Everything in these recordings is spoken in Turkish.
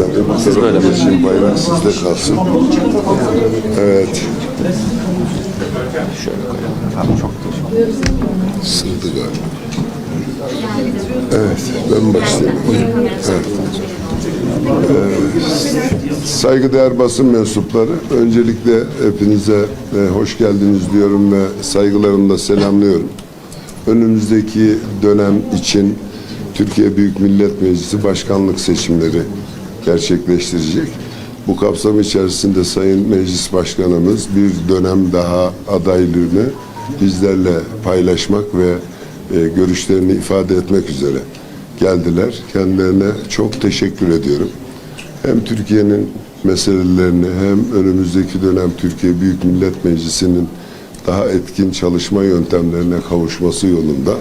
Ben de bu böyle geçeyim. Bayrak sizde kalsın. Evet. Sığdı galiba. Evet, ben başlayayım. Evet. Ee, saygıdeğer basın mensupları, öncelikle hepinize e, hoş geldiniz diyorum ve saygılarımla selamlıyorum. Önümüzdeki dönem için Türkiye Büyük Millet Meclisi başkanlık seçimleri gerçekleştirecek. Bu kapsam içerisinde Sayın Meclis Başkanımız bir dönem daha adaylığını bizlerle paylaşmak ve e, görüşlerini ifade etmek üzere geldiler. Kendilerine çok teşekkür ediyorum. Hem Türkiye'nin meselelerini hem önümüzdeki dönem Türkiye Büyük Millet Meclisi'nin daha etkin çalışma yöntemlerine kavuşması yolunda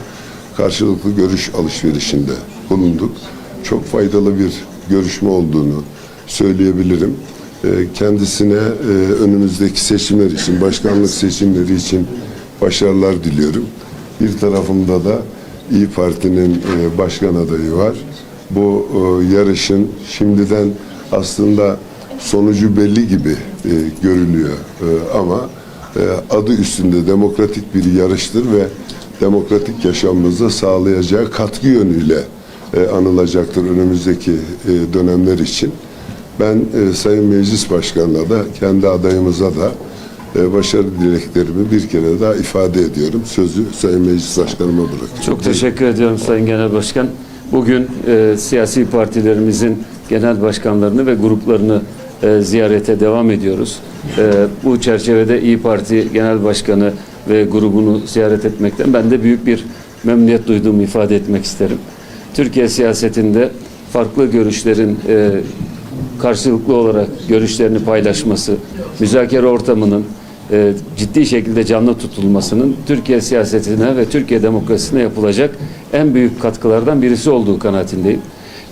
karşılıklı görüş alışverişinde bulunduk. Çok faydalı bir görüşme olduğunu söyleyebilirim. Ee, Kendisine e, önümüzdeki seçimler için, başkanlık seçimleri için başarılar diliyorum. Bir tarafımda da İyi Parti'nin e, başkan adayı var. Bu e, yarışın şimdiden aslında sonucu belli gibi görülüyor ama adı üstünde demokratik bir yarıştır ve demokratik yaşamımıza sağlayacağı katkı yönüyle e, anılacaktır önümüzdeki e, dönemler için. Ben e, Sayın Meclis Başkanı'na da kendi adayımıza da başarı dileklerimi bir kere daha ifade ediyorum. Sözü Sayın Meclis Başkanıma bırakıyorum. Çok teşekkür ediyorum Sayın Genel Başkan. Bugün e, siyasi partilerimizin genel başkanlarını ve gruplarını e, ziyarete devam ediyoruz. E, bu çerçevede İyi Parti Genel Başkanı ve grubunu ziyaret etmekten ben de büyük bir memnuniyet duyduğumu ifade etmek isterim. Türkiye siyasetinde farklı görüşlerin e, karşılıklı olarak görüşlerini paylaşması, müzakere ortamının e, ciddi şekilde canlı tutulmasının Türkiye siyasetine ve Türkiye demokrasisine yapılacak en büyük katkılardan birisi olduğu kanaatindeyim.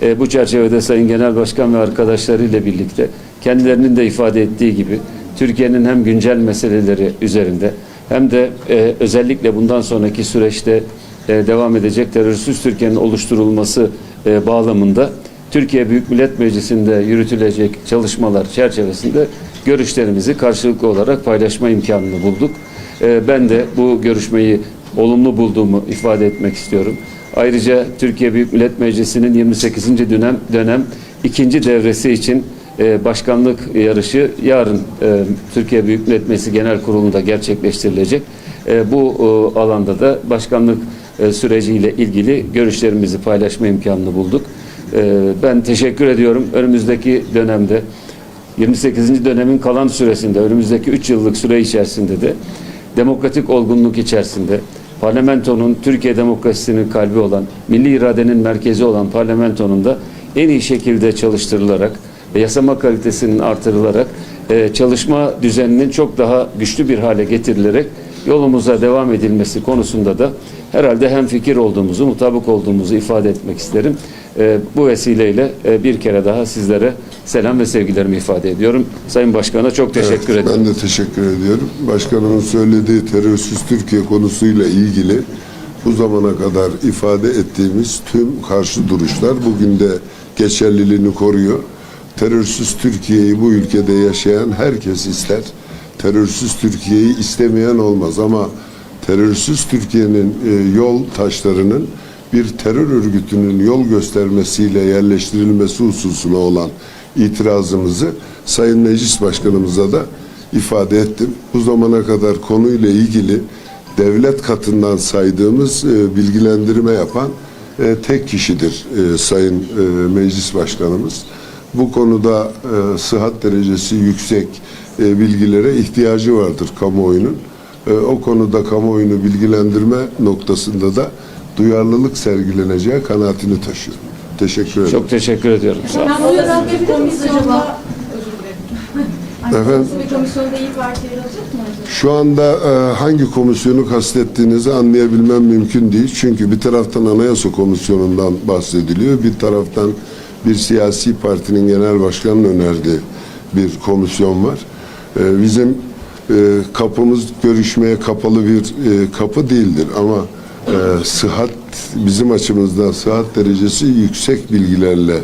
E, bu çerçevede Sayın Genel Başkan ve arkadaşlarıyla birlikte kendilerinin de ifade ettiği gibi Türkiye'nin hem güncel meseleleri üzerinde hem de e, özellikle bundan sonraki süreçte e, devam edecek terörsüz Türkiye'nin oluşturulması e, bağlamında Türkiye Büyük Millet Meclisi'nde yürütülecek çalışmalar çerçevesinde görüşlerimizi karşılıklı olarak paylaşma imkanını bulduk. Ee, Ben de bu görüşmeyi olumlu bulduğumu ifade etmek istiyorum. Ayrıca Türkiye Büyük Millet Meclisi'nin 28. dönem dönem ikinci devresi için e, başkanlık yarışı yarın e, Türkiye Büyük Millet Meclisi Genel Kurulu'nda gerçekleştirilecek. E, Bu e, alanda da başkanlık e, süreciyle ilgili görüşlerimizi paylaşma imkanını bulduk. Ee, Ben teşekkür ediyorum. Önümüzdeki dönemde 28. dönemin kalan süresinde, önümüzdeki 3 yıllık süre içerisinde de demokratik olgunluk içerisinde parlamentonun Türkiye demokrasisinin kalbi olan, milli iradenin merkezi olan parlamentonun da en iyi şekilde çalıştırılarak ve yasama kalitesinin artırılarak e, çalışma düzeninin çok daha güçlü bir hale getirilerek yolumuza devam edilmesi konusunda da herhalde hem fikir olduğumuzu, mutabık olduğumuzu ifade etmek isterim. E, bu vesileyle e, bir kere daha sizlere selam ve sevgilerimi ifade ediyorum. Sayın Başkan'a çok teşekkür Evet, ederim. Ben de teşekkür ediyorum. Başkanımın söylediği terörsüz Türkiye konusuyla ilgili bu zamana kadar ifade ettiğimiz tüm karşı duruşlar bugün de geçerliliğini koruyor. Terörsüz Türkiye'yi bu ülkede yaşayan herkes ister. Terörsüz Türkiye'yi istemeyen olmaz ama terörsüz Türkiye'nin e, yol taşlarının bir terör örgütünün yol göstermesiyle yerleştirilmesi hususuna olan itirazımızı Sayın Meclis Başkanımıza da ifade ettim. Bu zamana kadar konuyla ilgili devlet katından saydığımız e, bilgilendirme yapan e, tek kişidir e, Sayın e, Meclis Başkanımız. Bu konuda e, sıhhat derecesi yüksek e, bilgilere ihtiyacı vardır kamuoyunun. E, o konuda kamuoyunu bilgilendirme noktasında da duyarlılık sergileneceği kanaatini taşıyorum. Teşekkür ederim. Çok teşekkür ediyorum. Sağ olun. Ben bu bir komisyonda Efendim? bir komisyonda iyi Parti yer alacak mı? Şu anda e, hangi komisyonu kastettiğinizi anlayabilmem mümkün değil. Çünkü bir taraftan Anayasa Komisyonu'ndan bahsediliyor, bir taraftan bir siyasi partinin genel başkanının önerdiği bir komisyon var. E, bizim e, kapımız görüşmeye kapalı bir e, kapı değildir ama e, sıhhat bizim açımızdan sıhhat derecesi yüksek bilgilerle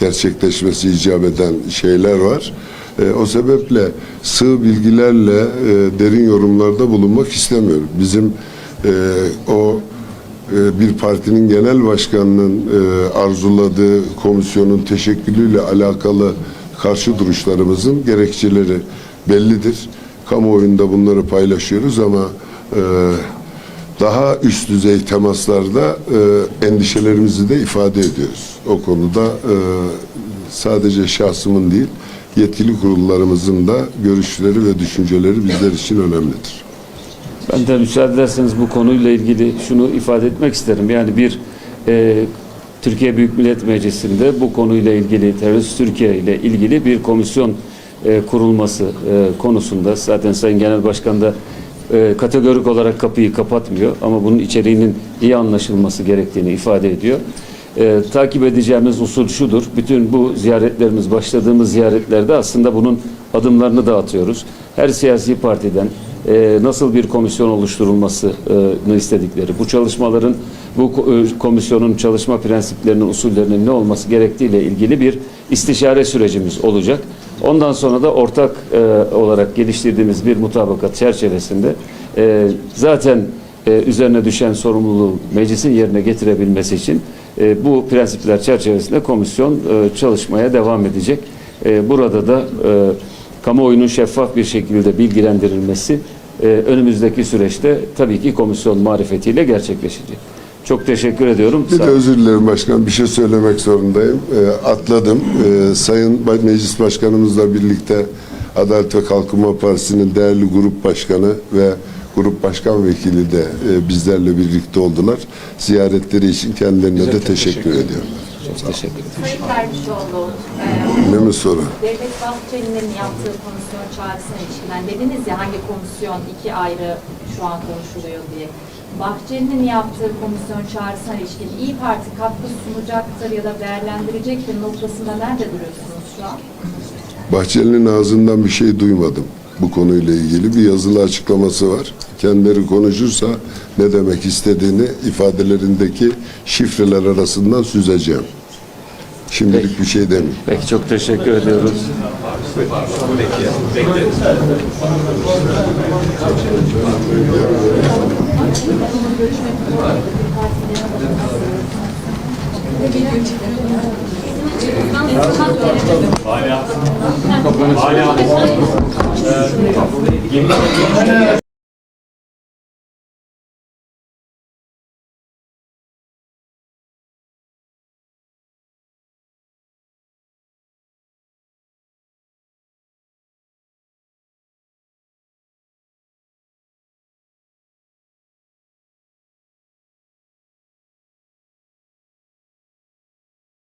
gerçekleşmesi icap eden şeyler var. E, o sebeple sığ bilgilerle e, derin yorumlarda bulunmak istemiyorum. Bizim e, o e, bir partinin genel başkanının e, arzuladığı komisyonun teşekkülüyle alakalı karşı duruşlarımızın gerekçeleri bellidir. Kamuoyunda bunları paylaşıyoruz ama e, daha üst düzey temaslarda e, endişelerimizi de ifade ediyoruz. O konuda e, sadece şahsımın değil, yetkili kurullarımızın da görüşleri ve düşünceleri bizler için önemlidir. Ben de müsaade ederseniz bu konuyla ilgili şunu ifade etmek isterim. Yani bir e, Türkiye Büyük Millet Meclisi'nde bu konuyla ilgili terörist Türkiye ile ilgili bir komisyon e, kurulması e, konusunda zaten Sayın Genel Başkan da e, kategorik olarak kapıyı kapatmıyor ama bunun içeriğinin iyi anlaşılması gerektiğini ifade ediyor. E, takip edeceğimiz usul şudur. Bütün bu ziyaretlerimiz, başladığımız ziyaretlerde aslında bunun adımlarını da atıyoruz. Her siyasi partiden e, nasıl bir komisyon oluşturulmasını istedikleri, bu çalışmaların, bu e, komisyonun çalışma prensiplerinin, usullerinin ne olması gerektiğiyle ilgili bir istişare sürecimiz olacak. Ondan sonra da ortak e, olarak geliştirdiğimiz bir mutabakat çerçevesinde e, zaten e, üzerine düşen sorumluluğu meclisin yerine getirebilmesi için e, bu prensipler çerçevesinde komisyon e, çalışmaya devam edecek. E, burada da e, kamuoyunun şeffaf bir şekilde bilgilendirilmesi e, önümüzdeki süreçte tabii ki komisyon marifetiyle gerçekleşecek. Çok teşekkür ediyorum. Bir Sağ- de özür dilerim başkan. Bir şey söylemek zorundayım. Ee, atladım. Ee, Sayın Meclis Başkanımızla birlikte Adalet ve Kalkınma Partisi'nin değerli grup başkanı ve grup başkan vekili de e, bizlerle birlikte oldular. Ziyaretleri için kendilerine de teşekkür ediyorum. Çok teşekkür ederim. Sayın Dervişoğlu, e, Ne mi soru? Devlet Bahçeli'nin yaptığı komisyon çağrısına ilişkilen dediniz ya hangi komisyon iki ayrı şu an konuşuluyor diye. Bahçeli'nin yaptığı komisyon çağrısına ilişkin İyi Parti katkı sunacaktır ya da değerlendirecektir noktasında nerede duruyorsunuz şu an? Bahçeli'nin ağzından bir şey duymadım bu konuyla ilgili. Bir yazılı açıklaması var. Kendileri konuşursa ne demek istediğini ifadelerindeki şifreler arasından süzeceğim. Şimdilik bir şey demeyeyim. Peki çok teşekkür ediyoruz. Hala. Hala. Yeni